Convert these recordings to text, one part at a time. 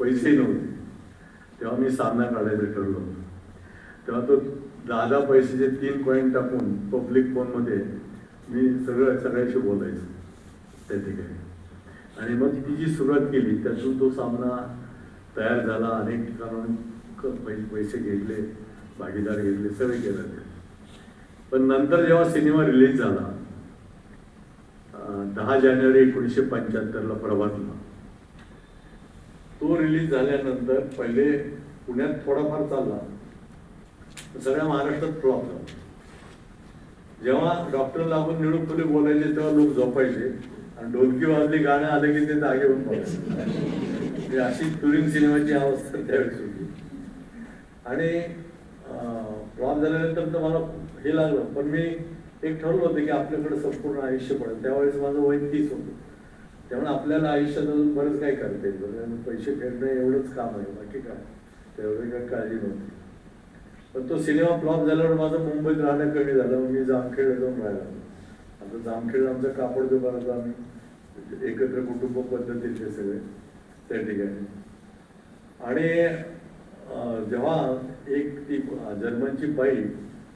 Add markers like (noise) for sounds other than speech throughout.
पैसे नव्हते. तेव्हा मी सामना काढायचं ठरलो तेव्हा तो दहा दहा पैशाचे तीन कॉईन टाकून पब्लिक फोनमध्ये मी सगळं सगळ्याशी बोलायचो त्या ठिकाणी. आणि मग ती जी सुरुवात केली त्यातून तो सामना तयार झाला. अनेक ठिकाणून पैसे घेतले भागीदार घेतले सगळे केलं ते. पण नंतर जेव्हा सिनेमा रिलीज झाला दहा जानेवारी एकोणीसशे पंच्याहत्तरला प्रभातला तो रिलीज झाल्यानंतर पहिले पुण्यात थोडाफार चालला. सगळ्या महाराष्ट्रात फ्लॉप झाला. जेव्हा डॉक्टर लागून निळू फुले बोलायचे तेव्हा लोक झोपायचे. आणि ढोलकी वाजली गाणं आलं की ते जागे होऊन पडायचे म्हणजे अशी टुरिंग सिनेमाची अवस्था त्यावेळेस होती. आणि फ्लॉप झाल्यानंतर तर मला हे लागलं. पण मी एक ठरवलं होतं की आपल्याकडे संपूर्ण आयुष्य पडेल. त्यावेळेस माझं वय तीस होतं. त्यामुळे आपल्याला आयुष्यात अजून बरंच काय करता येईल. पैसे फेडणं एवढंच काम आहे. बाकी काय? तेवढी काही काळजी नव्हती. पण तो सिनेमा फ्लॉप झाल्यावर माझं मुंबईत राहणं कमी झालं. मग मी जामखेड जाऊन राहिला. आता जामखेड आमचं कापड दुकानाचा आम्ही. एकत्र कुटुंब पद्धतीचे सगळे त्या ठिकाणी. आणि जेव्हा एक ती जर्मनची बाई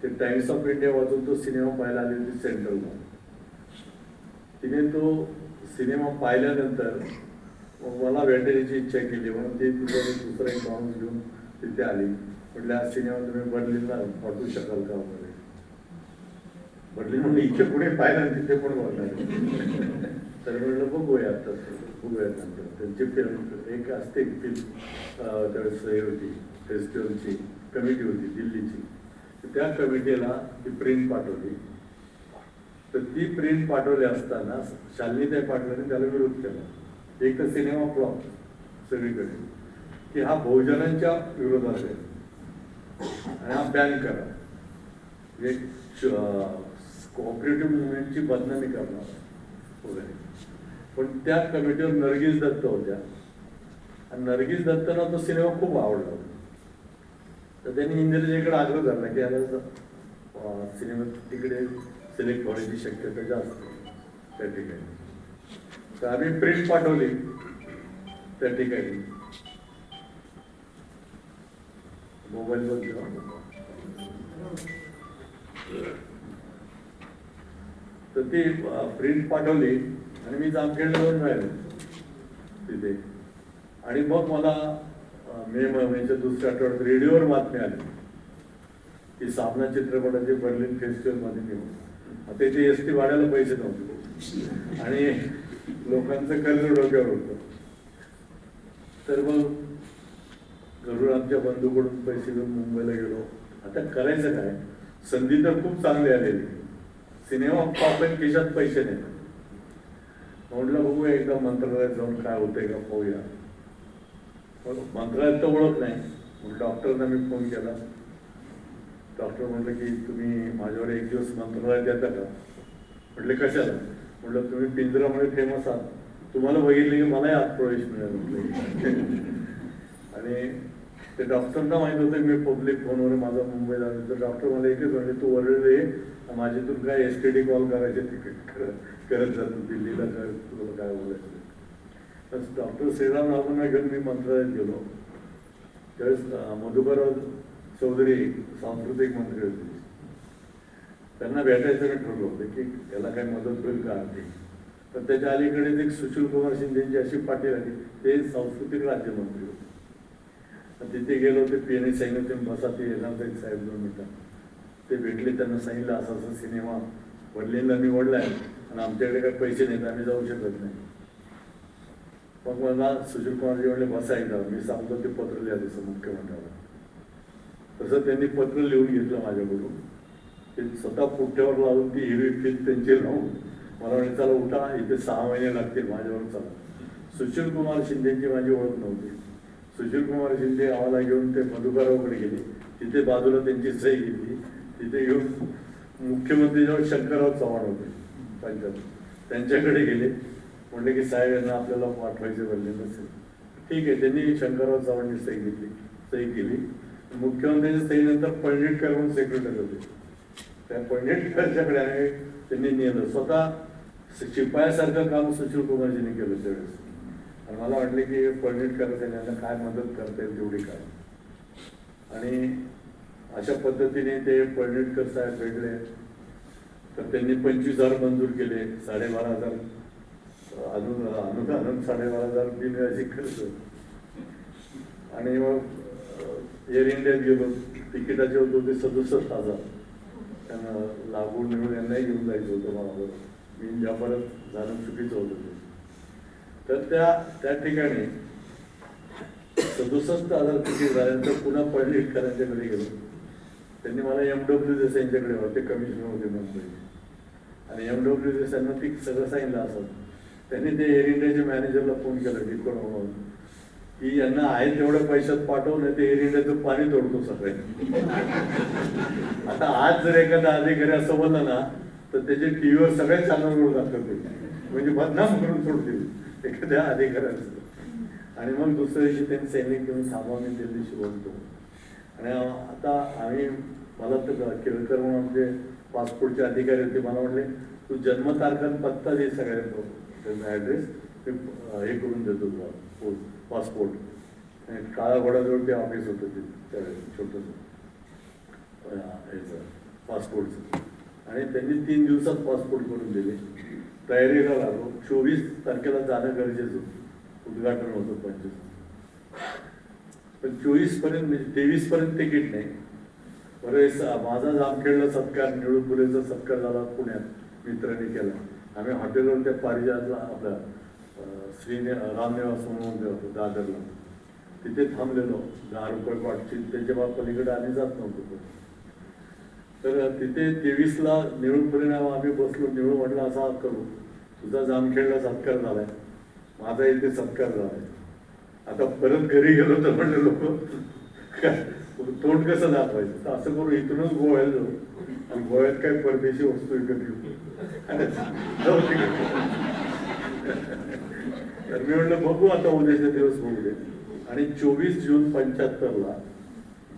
ते टाइम्स ऑफ इंडिया वाचून तो सिनेमा पाहायला आली होती सेंट्रलला. तिने तो सिनेमा पाहिल्यानंतर मला भेटायची इच्छा केली. म्हणून ती तिथं एक दुसरा एक माणूस घेऊन तिथे आली. म्हटलं आज सिनेमा तुम्ही बदलीला पाठवू शकाल का वगैरे? म्हटली म्हणून इथे पुढे पाहिला तिथे पण बघणार तर म्हटलं बघूया आता. बघूया नंतर. त्यांची फिल्म एक असते फिल्म त्यावेळेस हे होती फेस्टिवलची कमिटी होती दिल्लीची. त्या कमिटीला ती प्रिंट पाठवली. तर ती प्रिंट पाठवली असताना शालिनीताई पाठवल्याने त्याला विरोध केला. एक तर सिनेमा फ्लॉप सगळीकडे. की हा बहुजनांच्या विरोधात आहे. आणि हा बॅन करा. एक कॉपरेटिव्ह मुवमेंटची बदनामी करणार. वगैरे पण त्या कमिटीवर नरगिस दत्त होत्या. आणि नरगिस दत्तना तो सिनेमा खूप आवडला. तर त्यांनी इंदिराजीकडे आग्रह धरला की याला सिनेमा तिकडे सिलेक्ट होण्याची शक्यता जास्त त्या ठिकाणी. तर आम्ही प्रिंट पाठवली त्या ठिकाणी. मोबाईलवर जेव्हा तर ती प्रिंट पाठवली आणि मी जामखेडवर राहिलो तिथे. आणि मग मला मे महिन्याच्या दुसऱ्या आठवड्यात रेडिओवर बातमी आली. की सामना चित्रपटाचे बर्लिन फेस्टिवलमध्ये निवड आता इथे एस टी वाढायला पैसे नव्हते. आणि लोकांचं कर्ज डोक्यावर होतं. तर मग घरून आमच्या बंधूकडून पैसे घेऊन मुंबईला गेलो. आता करायचं काय? संधी तर खूप चांगली आलेली सिनेमा आपण खिशात पैसे नाही. म्हटलं बघूया एकदा मंत्रालयात जाऊन काय होतंय का पाहूया. मंत्रालयात तर ओळख नाही. डॉक्टरना मी फोन केला. डॉक्टर म्हटलं की तुम्ही माझ्यावर एक दिवस मंत्रालयात येता का म्हटलं कशाला? म्हटलं तुम्ही पिंजरामध्ये फेमस आहात. तुम्हाला बघितलं की मलाही आत प्रवेश मिळाला. म्हटलं आणि ते डॉक्टरना माहीत होतं मी पब्लिक फोनवर माझा मुंबईला आलो. तर डॉक्टर मला एकच म्हणजे तू वरळले माझ्यातून काय एस टी डी कॉल करायचे तिकीट करत करत जातो दिल्लीला काय तुला काय बोलायचं? तर डॉक्टर श्रीराम रावांना घेऊन मी मंत्रालयात गेलो. त्यावेळेस मधुकर मधुकरराव चौधरी सांस्कृतिक मंत्री होते. त्यांना भेटायचं मी ठरवलं होतं की याला काही मदत होईल का ते पण त्याच्या अलीकडेच एक सुशील कुमार शिंदेची अशी पाटील आली. ते सांस्कृतिक राज्यमंत्री होते. तिथे गेलो ते पी एन सांगितलं तुम्ही बसा ते येणार साहेब दोन मिनिटं. ते भेटले त्यांना सांगितलं असा असा सिनेमा वडलेला निवडलाय आणि आमच्याकडे काही पैसे नाहीत आम्ही जाऊ शकत नाही. मग मला सुशील कुमारजी म्हणले बसा एकदा मी सांगतो ते पत्र लिहा तसं मुख्यमंत्र्याला. तसं त्यांनी पत्र लिहून घेतलं माझ्याकडून. ते स्वतः पुठ्यावर लावून ती हिरवी फीत त्यांची लावून मला म्हणे चला उठा इथे सहा महिने लागतील माझ्यावर चला. सुशील कुमार शिंदेची माझी ओळख नव्हती. सुशील कुमार शिंदे आम्हाला घेऊन ते मधुकरावकडे गेले. तिथे बाजूला त्यांची सही घेतली तिथे घेऊन जेव्हा शंकरराव चव्हाण होते. पंचायत. त्यांच्याकडे गेले. म्हणले की साहेब यांना आपल्याला पाठवायचे बनले नसेल. ठीक आहे त्यांनी शंकरराव चव्हाणची सही घेतली. सही केली. मुख्यमंत्र्यांच्या सहीनंतर पळणिटकर म्हणून सेक्रेटरी होते. त्या पळणिटकरच्याकडे आहे त्यांनी नेलं स्वतः शिपायासारखं काम सुशील कुमारजींनी केलं त्यावेळेस. आणि मला वाटले की पळणीटकर यांना काय मदत करता येईल तेवढी काय आणि अशा पद्धतीने ते पळणीटकर साहेब भेटले तर त्यांनी पंचवीस हजार मंजूर केले साडेबारा हजार. अनु अनुदान साडेबारा हजार बिनव्याजी खर्च. आणि मग एअर इंडियात गेलो तिकिटाचे होते होते सदुसष्ट हजार. त्यांना लागू मिळून यांनाही घेऊन जायचं होतं मला बरोबर मी जपानात जाणं चुकीचं होतं ते. तर त्या त्या ठिकाणी सदुसष्ट हजार तिकीट झाल्यानंतर पुन्हा पडलीटकरांच्याकडे गेलो. त्यांनी मला एम डब्ल्यू देसाईंच्याकडे होते कमिशनर होते मुंबई आणि एम डब्ल्यू देसाईंना ती सगळं सांगितलं असं. त्यांनी ते एअर इंडियाच्या मॅनेजरला फोन केला की डिकोड म्हणून. की यांना आहे तेवढ्या पैशात पाठवून ते एअर इंडियाचं पाणी तोडतो सगळे. आता आज जर एखादा अधिकारी असं बोलला ना तर त्याचे टीव्हीवर सगळ्या चॅनलवर दाखवतील ते म्हणजे बदनाम करून सोडतील एखाद्या अधिकाऱ्याचं. आणि मग दुसऱ्या दिवशी त्यांनी सैनिक घेऊन थांबवा मी दिवशी बोलतो. आणि आता आम्ही मला तर केळकर म्हणून आमचे पासपोर्टचे अधिकारी होते मला म्हटले तू जन्मतारखा पत्ता दे सगळ्यांना ॲड्रेस मी हे करून देतो तुला पोस्ट पासपोर्ट. आणि काळा घोड्याजवळ ते ऑफिस होतं ते त्यावेळेस छोटंसं. ह्याचं पासपोर्टचं. आणि त्यांनी तीन दिवसात पासपोर्ट करून दिले. तयारीला लागलो. चोवीस तारखेला जाणं गरजेचं होतं. उद्घाटन होतं पंचवीस. पण चोवीसपर्यंत म्हणजे तेवीसपर्यंत तिकीट नाही. बरं माझा जामखेडला सत्कार निळूपुरेचा सत्कार झाला पुण्यात मित्रांनी केला. आम्ही हॉटेलवर त्या पारिजातला आपला अं, श्रीने रामनिवास म्हणून होतं दादरला तिथे थांबलेलो. दहा रुपये वाटची त्याच्या बा पलीकडे आम्ही जात नव्हतो तर तिथे तेवीसला निळू परिणाम आम्ही बसलो. निळू म्हटलं असा करू. तुझा जामखेडला सत्कार झालाय. माझा इथे सत्कार झालाय. आता परत घरी गेलो तर म्हणले लोक तोंड कसं दाखवायचं? तर असं करू इथूनच गोव्याला जाऊ. आणि गोव्यात काय परदेशी वस्तू विकत घेऊ. (laughs) तर मी म्हणलं बघू आता उद्याचे दिवस म्हणजे आणि चोवीस जून पंच्याहत्तरला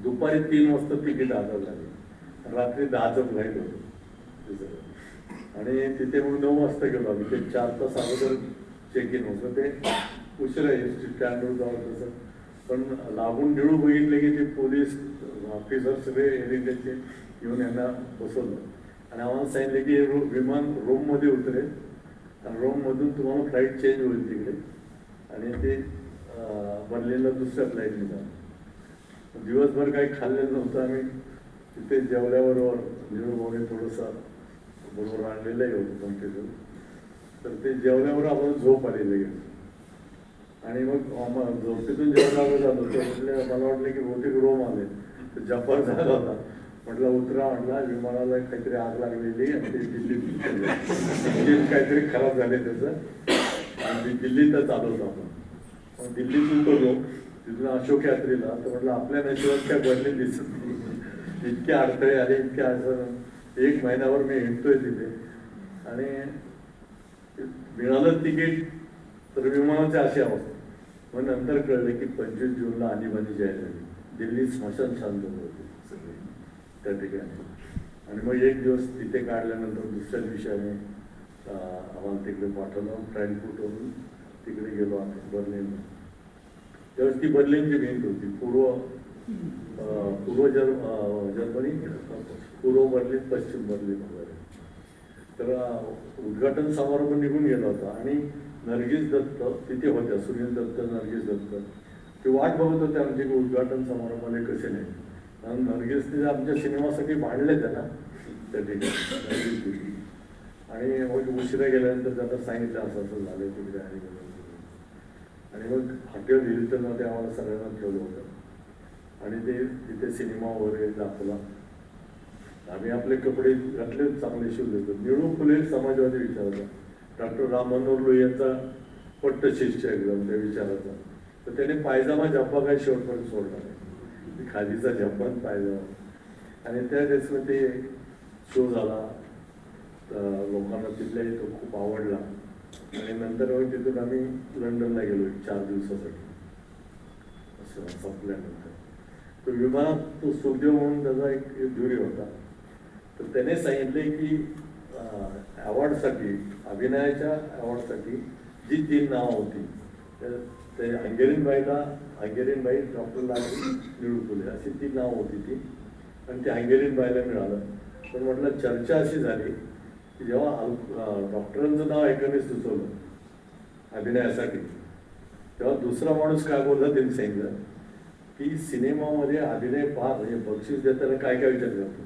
दुपारी तीन वाजता तिकीट हातात झाले रात्री दहाचं फ्लाईट होतं आणि तिथे मग नऊ वाजता गेलो आम्ही. ते चार तास अगोदर चेक इन होतं. ते उशिरा आहे स्टँडवर जावं तसं. पण लागून निळू बघितले की ते पोलीस ऑफिसर सगळे एरियाचे येऊन यांना बसवलं. आणि आम्हाला सांगितलं की रो विमान रोममध्ये उतरेल. रोममधून तुम्हाला फ्लाईट चेंज होईल तिकडे. आणि ते बनलेलं दुसऱ्या फ्लाईटने जा दिवसभर काही खाल्लेलं नव्हतं आम्ही तिथे जेवल्याबरोबर निळू भाऊने थोडंसं बरोबर आणलेलंही होतं कम्प्युटर तर ते जेवल्यावर आपण झोप आली लगेच आणि मग झोपेतून जेवणावर जात तर म्हटलं मला वाटलं की बहुतेक रोम आले. तर जपान झाला होता. म्हटलं उतरा म्हटला विमानाला काहीतरी आग लागलेली आणि ते दिल्लीत काहीतरी खराब झाले त्याचं. आणि दिल्लीत दिल्लीतच आलो आपण. मग दिल्लीत उतरलो. तिथून अशोक यात्रेला. तर म्हटलं आपल्या नशिबात काय बनले दिसत नाही. इतके अडथळे आले इतके अडचण एक महिन्यावर मी हिंडतोय तिथे. आणि मिळालं तिकीट तर विमानाचे अशी अवस्था. मग नंतर कळलं की पंचवीस जूनला आणीबाणी जाहीर झाली दिल्ली स्मशान शांत होते. त्या ठिकाणी. आणि मग एक दिवस तिथे काढल्यानंतर दुसऱ्या दिवशी आम्ही आम्हाला तिकडे पाठवलं. फ्रँकफूटवरून तिकडे गेलो आम्ही बर्लिनला. त्यावेळेस ती बर्लिनची भिंत होती. पूर्व पूर्व जर्म जर्मनी पूर्व बर्लिन पश्चिम बर्लिन वगैरे. तर उद्घाटन समारंभ निघून गेला होता. आणि नर्गिस दत्त तिथे होत्या. सुनील दत्त नर्गिस दत्त. ते वाट बघत होते आमचे उद्घाटन समारंभाला कसे नाही कारण नर्गिसने आमच्या सिनेमासाठी भांडले त्यांना त्या ठिकाणी आणि मग उशिरा गेल्यानंतर त्यांना सांगितलं असं असं झालं तिकडे आणि आणि मग हॉटेल हिल्टनमध्ये आम्हाला सगळ्यांना ठेवलं होतं. आणि ते तिथे सिनेमा वगैरे दाखवला. आम्ही आपले कपडे घातले चांगले शिवले होते. निळू फुले समाजवादी विचाराचा डॉक्टर राम मनोहर लोहिया यांचा पट्ट शिष्य एकदम त्या विचाराचा तर त्याने पायजामा जप्पा काय शेवटपर्यंत सोडला नाही. खादीचा जपान पाहिलं आणि त्या ड्रेसमध्ये शो झाला. तर लोकांना तिथल्याही तो खूप आवडला. आणि नंतर मग तिथून आम्ही लंडनला गेलो चार दिवसासाठी. असं संपल्यानंतर. तो विमानात तो सुखदेव म्हणून त्याचा एक ज्युरी होता. तर त्याने सांगितले की अवॉर्डसाठी अभिनयाच्या अवॉर्डसाठी जी तीन नावं होती ते अंगेरीन बाईला अंगेरीन बाई डॉक्टर लागली निळू अशी ती नाव होती ती. आणि ते अंगेरीन बाईला मिळालं. पण म्हटलं चर्चा अशी झाली की जेव्हा डॉक्टरांचं नाव एकाने सुचवलं अभिनयासाठी तेव्हा दुसरा माणूस काय बोलला त्यांनी सांगितलं की सिनेमामध्ये अभिनय फार म्हणजे बक्षीस देताना काय काय विचार करतो?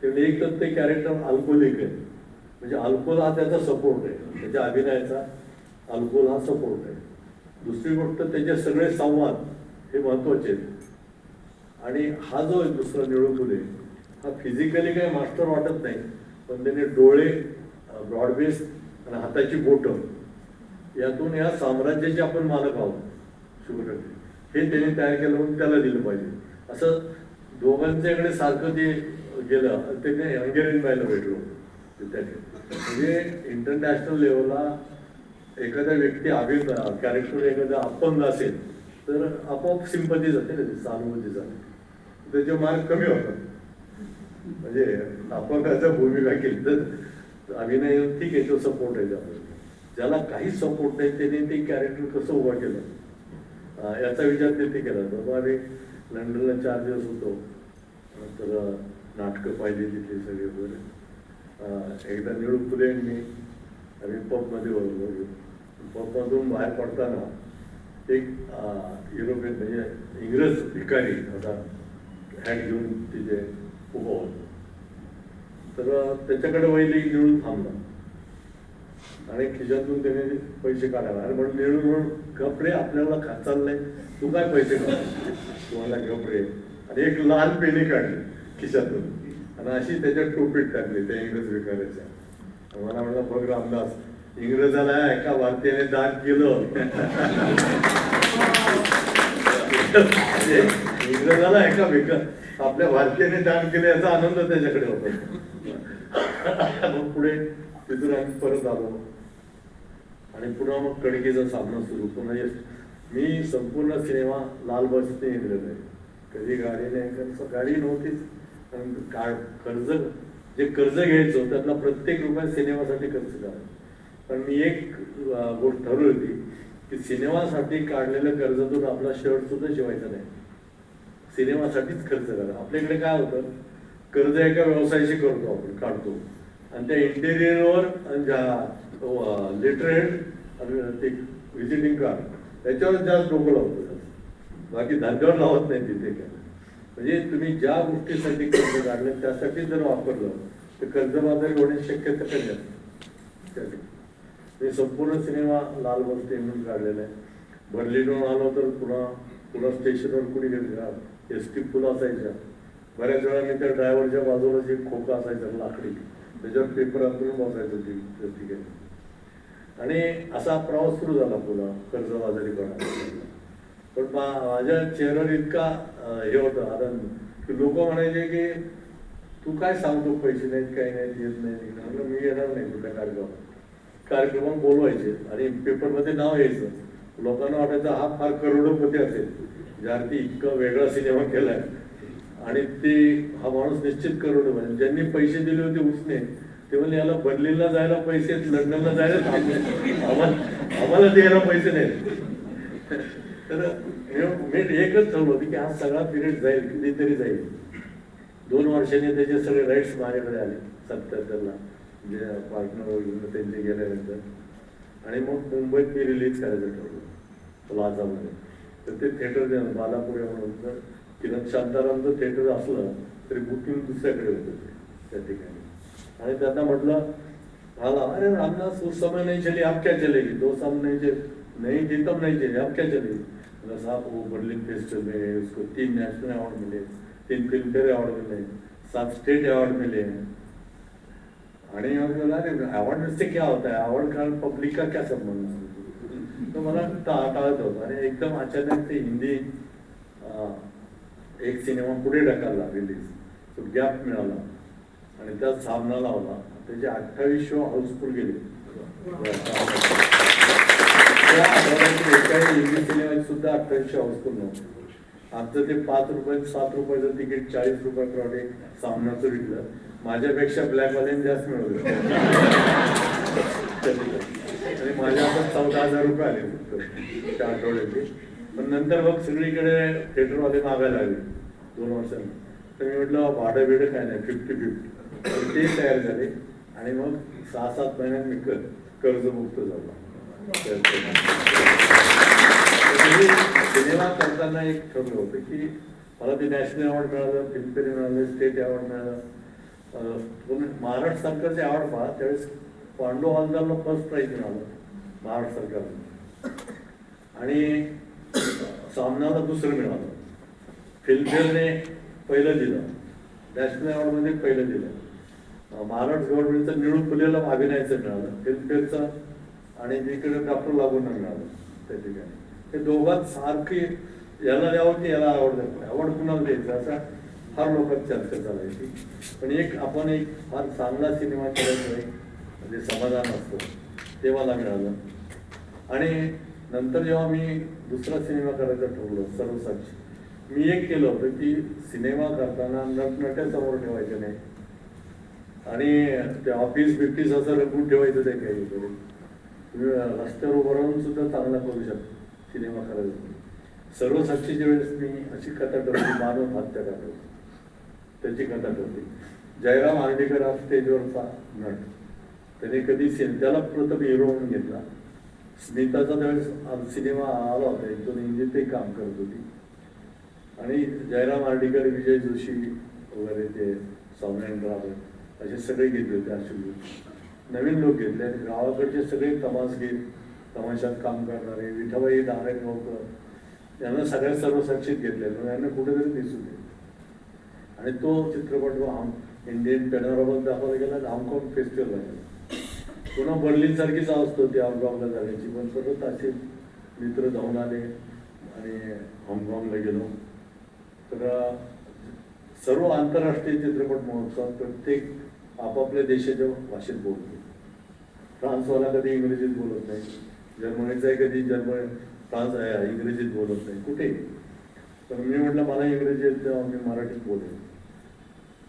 त्यामुळे एक तर ते कॅरेक्टर अल्कोहोलिक आहे. म्हणजे अल्कोहोल हा त्याचा सपोर्ट आहे. त्याच्या अभिनयाचा अल्कोहोल हा सपोर्ट आहे. दुसरी गोष्ट त्याचे सगळे संवाद हे महत्त्वाचे आहेत. आणि हा जो दुसरा निळू हा फिजिकली काही मास्टर वाटत नाही पण त्याने डोळे ब्रॉडबेस आणि हाताची बोटं यातून या साम्राज्याचे आपण मालक आहोत शुक्र हे त्याने तयार केलं म्हणून त्याला दिलं पाहिजे. असं दोघांच्याकडे सारखं ते गेलं त्याने हंगेरियन बायला भेटलो. त्याने. म्हणजे इंटरनॅशनल लेवलला एखादा व्यक्ती अभिन कॅरेक्टर एखादा अपंग असेल तर आपोआप सिंपती जाते ना ती, सहानुभूती जाते. त्याचे मार्क कमी होतात. म्हणजे अपंगाचा भूमिका केली तर अभिनय ठीक आहे तो सपोर्ट आहे त्यामध्ये. ज्याला काही सपोर्ट नाही त्याने ते कॅरेक्टर कसं उभा केलं? याचा विचार त्यांनी केला. तर आम्ही लंडनला चार दिवस होतो. तर नाटकं पाहिली तिथली सगळे वगैरे एकदा निळू फुले आणि मी आम्ही पबमध्ये बरोबर पबमधून बाहेर पडताना एक युरोपियन म्हणजे इंग्रज भिकारी आता हॅट घेऊन तिथे उभं होतं. तर त्याच्याकडे वहिली निळून थांबला. आणि खिशातून त्याने पैसे काढायला आणि म्हणून निळून म्हणून कपडे आपल्याला खा चाललंय तू काय पैसे काढ तुम्हाला कपडे. आणि एक लहान पेनी काढली खिशातून. आणि अशी त्याच्यात टोपीत टाकली त्या इंग्रज विकाराच्या मला म्हणलं बघ रामदास इंग्रजाला एका भारतीयाने दान केलं. (laughs) इंग्रजाला एका भिका आपल्या भारतीयाने दान केलं याचा आनंद त्याच्याकडे होता. मग पुढे तिथून आम्ही परत आलो. आणि पुन्हा मग कणकेचा सामना सुरू. पुन्हा मी संपूर्ण सिनेमा लाल बसने गेलेलो आहे. कधी गाडी नाही कारण गाडी नव्हतीच. आणि का कर्ज जे कर्ज घ्यायचो त्यातला प्रत्येक रुपया सिनेमासाठी खर्च करायचा पण मी एक गोष्ट ठरवली होती की सिनेमासाठी काढलेल्या कर्जातून आपला शर्ट सुद्धा शिवायचा नाही. सिनेमासाठीच खर्च करा. आपल्याकडे काय होतं? कर्ज एका व्यवसायाशी करतो आपण काढतो. आणि त्या इंटेरियरवर आणि ज्या लेटरहेड आणि ते व्हिजिटिंग कार्ड त्याच्यावर जास्त डोकं लावतो बाकी धंद्यावर लावत नाही तिथे काय. म्हणजे तुम्ही ज्या गोष्टीसाठी कर्ज काढलं त्यासाठी जर वापरलं तर कर्जबाजारी होण्याची शक्यता कमी असते. ते हे संपूर्ण सिनेमा लाल बस म्हणून काढलेला आहे. बर्लिनहून आलो तर पुन्हा पुन्हा स्टेशनवर कुणी गेलं? एस टी फुल असायच्या बऱ्याच वेळा मी त्या ड्रायव्हरच्या बाजूला जी खोका असायचा लाकडी त्याच्यावर पेपर अंतरून बसायचं ती त्या ठिकाणी. आणि असा प्रवास सुरू झाला पुन्हा कर्जबाजारीपणा पण मा- माझ्या चेहऱ्यावर इतका हे होतं आनंद की लोक म्हणायचे की तू काय सांगतो? पैसे नाहीत काही नाहीत येत नाही म्हणलं मी येणार नाही कुठल्या कार्यक्रमात. कार्यक्रमात बोलवायचे आणि पेपरमध्ये नाव यायचं. लोकांना वाटायचं हा फार करोडोपती असेल. ज्यार्थी इतका वेगळा सिनेमा केलाय. आणि ते हा माणूस निश्चित करोड म्हणजे ज्यांनी पैसे दिले होते उसने ते म्हणजे याला बर्लिनला जायला पैसे आहेत, लंडनला जायला आम्हाला आम्हाला द्यायला पैसे नाहीत. तर हे- एकच ठरवलं होतं की हा सगळा पिरियड जाईल कधीतरी जाईल. दोन वर्षांनी त्याचे सगळे राईट्स माझ्याकडे आले सत्याहत्तरला. जे पार्टनर वगैरे त्यांचे गेल्यानंतर. आणि मग मुंबईत मी रिलीज करायचं ठरवलं प्लाझामध्ये. तर ते थिएटर बालापूर म्हणून तर किरण शांतारामचं थिएटर असलं तरी बुकिंग दुसऱ्याकडे होतं ते त्या ठिकाणी. आणि त्यांना म्हटलं हाला अरे आमना उस समय नाही चली आप क्या चलेगी दो साल नहीं चले नहीं जीतम नाही नहीं चली अब क्या चलेगी बोला साहब वो बर्लिन फेस्टिवल में उसको तीन नेशनल अवार्ड मिले तीन फिल्म फेयर अवार्ड मिले सात स्टेट अवार्ड मिले. आणि मग बोला, अवार्ड से क्या होता है? अवार्ड कारण पब्लिक का क्या संबंध तो मला टाळत होतं. आणि एकदम अचानक ते हिंदी एक सिनेमा पुढे ढकलला रिलीज तो गॅप मिळाला. आणि त्यात सामना लावला. त्याचे अठ्ठावीस शो हाऊसफुल गेले. त्या आठवड्यात एकाही हिंदी सिनेमात सुद्धा अठ्ठावीस शो हाऊसफुल नव्हते. आमचं ते पाच रुपये सात रुपयाचं तिकीट चाळीस रुपये क्रॉडे सामनाचं विकलं माझ्यापेक्षा ब्लॅकवाल्याने जास्त मिळवलं. आणि माझ्या पण चौदा हजार रुपये आले फक्त त्या आठवड्याचे. पण नंतर मग सगळीकडे थिएटरवाले मागायला लागले. दोन वर्षांनी. तर मी म्हटलं भाडं बिडं काय नाही फिफ्टी फिफ्टी ते तयार झाले. आणि मग सहा सात महिन्यात मी कर कर्जमुक्त झालो. तर सिनेमा करताना एक ठरलं होतं की मला ते नॅशनल अवॉर्ड मिळालं फिल्मफेअर मिळालं स्टेट अवॉर्ड मिळालं. महाराष्ट्र सरकारचे अवॉर्ड पहा त्यावेळेस पांडू हवालदारला फर्स्ट प्राईज मिळालं महाराष्ट्र सरकारनं. आणि सामनाला दुसरं मिळालं. फिल्मफेअरने पहिलं दिलं. नॅशनल अवॉर्डमध्ये पहिलं दिलं. महाराष्ट्र गव्हर्नमेंटचं निळू फुलेला अभिनयाचं मिळालं फिल्मफेअरचं आणि जिकडे डॉक्टर लागून मिळालं त्या ठिकाणी. हे दोघात सारखी याला द्यावं की याला आवड आवड कुणाला द्यायचं? असा फार लोकांची चर्चा चालायची. पण एक आपण एक फार चांगला सिनेमा केल्यामुळे जे म्हणजे समाधान असतं. ते मला मिळालं आणि नंतर जेव्हा मी दुसरा सिनेमा करायचं ठरवलं सर्वसाक्षी मी एक केलं होतं की सिनेमा करताना नटनट्यासमोर ठेवायचं ठेवायचे नाही. आणि ते ऑफिस बिफिस असं रंगून ठेवायचं ते काही तुम्ही रस्त्यावर उभं राहून सुद्धा चांगला करू शकता. सिनेमा करायचा सर्वसाक्षीच्या वेळेस मी अशी कथा ठरवली मानव हत्या करतो. त्याची कथा ठरली जयराम हार्डेकर हा स्टेजवरचा नट. त्याने कधी सिन त्याला प्रथम हिरो म्हणून घेतला. स्मिताचा त्यावेळेस सिनेमा आला होता. एक दोन इंजिनतही काम करत होती. आणि जयराम हार्डेकर विजय जोशी वगैरे ते सौम्यान रावत असे सगळे घेतले होते. असे नवीन लोक घेतले. आणि गावाकडचे सगळे तमासगीर तमाशात काम करणारे विठाबाई दारेगावकर यांना सगळ्यात सर्वसाक्षीत घेतले पण यांना कुठेतरी दिसून येईल आणि तो चित्रपट आम इंडियन पॅनोरामध्ये दाखवला गेला हाँगकाँग फेस्टिवल झाला पुन्हा बर्लिन सारखीच अवस्था होती हाँगकाँगला जाण्याची पण परत असे मित्र जाऊन आले आणि हाँगकाँगला गेलो. तर सर्व आंतरराष्ट्रीय चित्रपट महोत्सवात प्रत्येक आपापल्या देशाच्या भाषेत बोलतो. फ्रान्सवाला कधी इंग्रजीत बोलत नाही. जर्मनीचा कधी? जर्मन फ्रान्स आहे. इंग्रजीत बोलत नाही. कुठे? तर मी म्हटलं मला इंग्रजी येत तेव्हा मी मराठीत बोलेन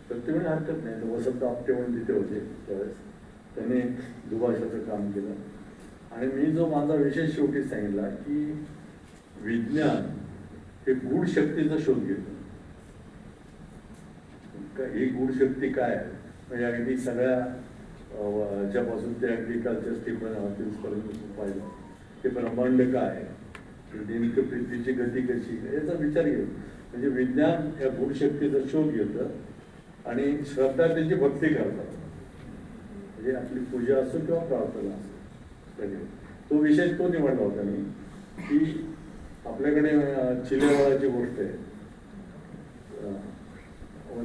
तर ते म्हणजे हरकत नाही. तर वसंत आपटे म्हणून तिथे होते त्यावेळेस. त्यांनी दुभाषाचं काम केलं. आणि मी जो माझा विषय शेवटी सांगितला की विज्ञान हे गूढ शक्तीचा शोध घेतो. का- ही गूढ शक्ती काय आहे? म्हणजे अगदी सगळ्या ज्यापासून ते ॲग्रिकल्चर स्टीफन हॉकिन्सपर्यंत पाहिलं. ते ब्रह्मांड काय आहे? नेमकं पृथ्वीची गती कशी याचा विचार घेतो. म्हणजे विज्ञान या गुणशक्तीचा शोध घेतं आणि श्रद्धा त्यांची भक्ती करतात. म्हणजे आपली पूजा असो किंवा प्रार्थना असो. धन्यवाद तो विषय तो निवडला होता मी. की आपल्याकडे चिलेवाळाची गोष्ट आहे. अं,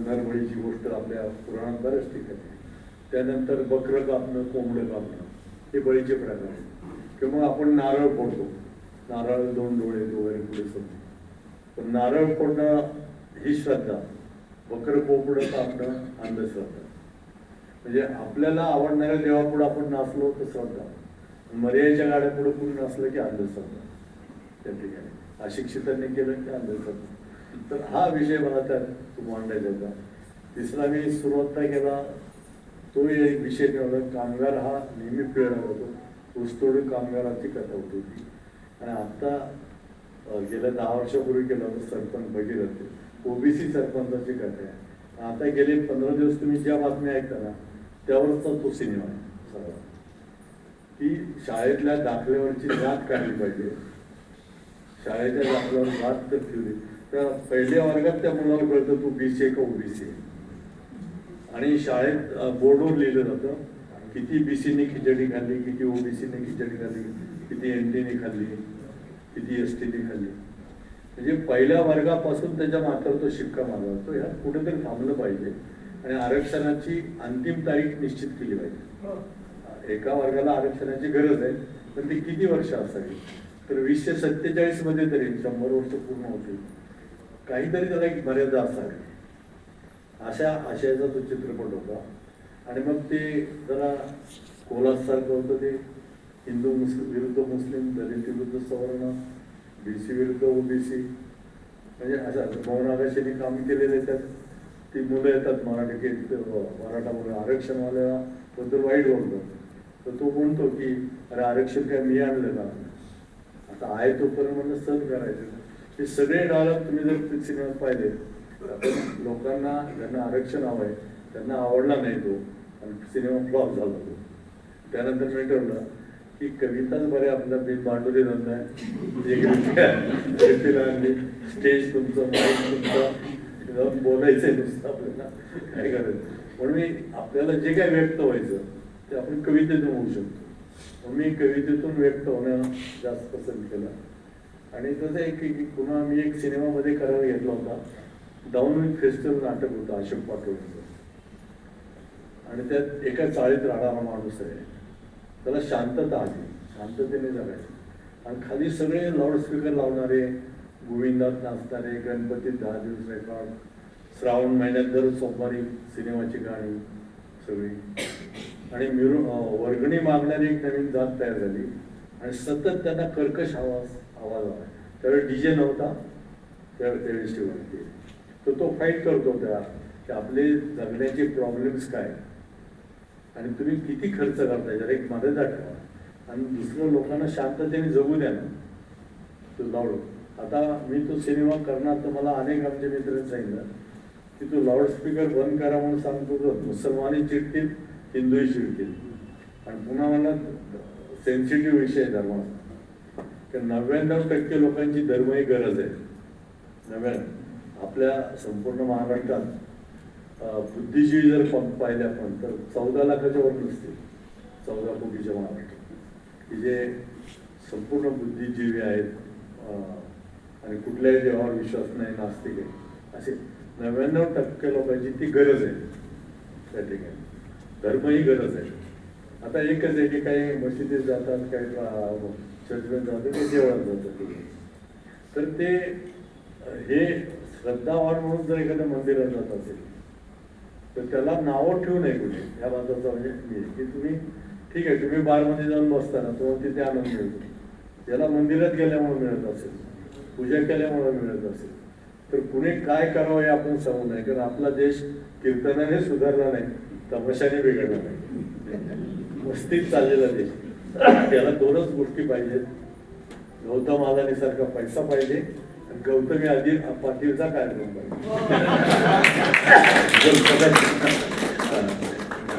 नरबळीची गोष्ट आपल्या पुराणात बऱ्याच ठिकाणी त्यानंतर बकरं कापणं कोंबडं कापणं हे बळीचे प्रकार आहेत. किंवा आपण नारळ फोडतो. नारळ दोन डोळे वगैरे पुढे समजतो पण नारळ फोडणं ही श्रद्धा. बकरं कोंबडं कापणं अंधश्रद्धा. म्हणजे आपल्याला आवडणाऱ्या देवापुढे आपण नाचलो तर श्रद्धा. मर्यादेच्या गाड्यापुढे कोणी नसलं की अंधश्रद्धा. त्या ठिकाणी. अशिक्षितांनी केलं की अंधश्रद्धा. तर हा विषय मला त्यात मांडायचा होता. तिसरा मी सुरुवात केला. तो एक विषय निवडला कामगार हा नेहमी प्रेरणा होतो. ऊसतोड कामगाराची कथा होती ती आणि आत्ता गेल्या दहा वर्षापूर्वी केला होता सरपंच भगीरथ. ओबीसी सरपंचाची कथा आहे. आता गेले पंधरा दिवस तुम्ही ज्या बातम्या ऐकता ना त्यावरचा तो सिनेमा आहे. सर्व की शाळेतल्या दाखल्यावरची जात काढली पाहिजे. शाळेच्या दाखल्यावर जात तर ठेवली. तर पहिल्या वर्गात त्या मुलाला कळतं तू बीसी आहे का ओबीसी आहे आणि शाळेत बोर्डवर लिहिलं जातं किती बी सीने खिचडी खाल्ली किती ओबीसीने खिचडी खाल्ली किती एन टीने खाल्ली किती एस टीने खाल्ली. म्हणजे पहिल्या वर्गापासून त्याच्या मात्र तो शिक्का मारला जातो ह्यात कुठेतरी थांबलं पाहिजे. आणि आरक्षणाची अंतिम तारीख निश्चित केली पाहिजे. एका वर्गाला आरक्षणाची गरज आहे पण ती किती वर्ष असावी? तर वीसशे सत्तेचाळीसमध्ये तरी शंभर वर्ष पूर्ण होतील. काहीतरी त्याला एक मर्यादा असावी. अशा आशयाचा तो चित्रपट होता. आणि मग ते जरा कोलासारखं होतं ते. हिंदू मुस्लिम विरुद्ध मुस्लिम दलित विरुद्ध सवर्ण बी सी विरुद्ध ओबीसी म्हणजे अशा मौन आकाशाने काम केलेले त्यात. ती मुलं येतात मराठी के- मराठा मुलं आरक्षणवाल्या बद्दल वाईट बोलतात तर तो म्हणतो की अरे आरक्षण काय मी आणलं का? आता आहे तोपर्यंत म्हणलं सहन करायचं. हे सगळे डायलॉग तुम्ही जर सिनेमात पाहिले तर आपण लोकांना ज्यांना आरक्षण हवं आहे त्यांना आवडला नाही तो आणि सिनेमा फ्लॉप झाला तो. त्यानंतर मी ठरवलं की कविताच बरे आपल्या बिन मांडोली धंदा आणली स्टेज तुमचं माईक तुमचं जाऊन आहे नुसतं आपल्याला. काय करायचं? म्हणून मी आपल्याला जे काय व्यक्त व्हायचं ते आपण कवितेतून होऊ शकतो. म्हणून मी कवितेतून व्यक्त होणं जास्त पसंत केलं. आणि तसं एक की पुन्हा मी एक सिनेमामध्ये करायला घेतला होता. डाऊन विथ फेस्टिवल नाटक होतं अशोक पाटोळेचं आणि त्यात एका चाळीत राहणारा माणूस आहे. त्याला शांतता आली. शांततेने जगायची. आणि खाली सगळे लाऊडस्पीकर लावणारे गोविंदात नाचणारे गणपतीत दहा दिवस रेकॉर्ड श्रावण महिन्यात दर सोमवारी सिनेमाची गाणी सगळी. आणि मिरू वर्गणी मागणारी एक नवीन जात तयार झाली. आणि सतत त्यांना कर्कश आवाज आवाज आला. त्यावेळी डीजे नव्हता. त्यावेळी त्यावेळेस ठेवली तर तो फाईट करतो त्या की आपले जगण्याचे प्रॉब्लेम्स काय? आणि तुम्ही किती खर्च करताय? जरा एक मर्यादा ठेवा आणि दुसऱ्या लोकांना शांततेने जगू द्या ना. तो लाऊड. आता मी तो सिनेमा करणार तर मला अनेक आमच्या मित्रांनी सांगितलं की तू लाऊडस्पीकर बंद करा म्हणून सांगतो तर मुसलमानही चिडतील हिंदूही चिडतील. आणि पुन्हा मला सेन्सिटिव्ह विषय धर्माचा. तर नव्याण्णव टक्के लोकांची धर्म ही गरज आहे. नव्याण्णव. आपल्या संपूर्ण महाराष्ट्रात बुद्धिजीवी जर पाहिले आपण तर चौदा लाखाच्या वर नसतील चौदा कोटीच्या महाराष्ट्रात. की जे संपूर्ण बुद्धिजीवी आहेत आणि कुठल्याही देवावर विश्वास नाही नास्तिक आहे असे नव्याण्णव टक्के लोकांची ती गरज आहे त्या ठिकाणी. धर्म ही गरज आहे. आता एकच आहे की काही मशिदीत जातात काही चर्चमध्ये जातात काही देवळात जातात. तर ते हे हे श्रद्धावान म्हणून जर एखाद्या मंदिरात जात असेल तर त्याला नावं ठेवू नये कुठे. या बाबतीचा म्हणजे मी की तुम्ही ठीक आहे तुम्ही बारमध्ये जाऊन बसताना तुम्हाला तिथे आनंद मिळतो. त्याला मंदिरात गेल्यामुळे मिळत असेल पूजा केल्यामुळे मिळत असेल. तर कुणी काय करावं हे आपण सांगू नये कारण आपला देश कीर्तनाने सुधारला नाही तमाशाने बिघडला नाही. मस्तीत चाललेला देश. त्याला दोनच गोष्टी पाहिजेत. गौतम आदानी सारखा पैसा पाहिजे गौतमी आधी पाटीलचा कार्यक्रम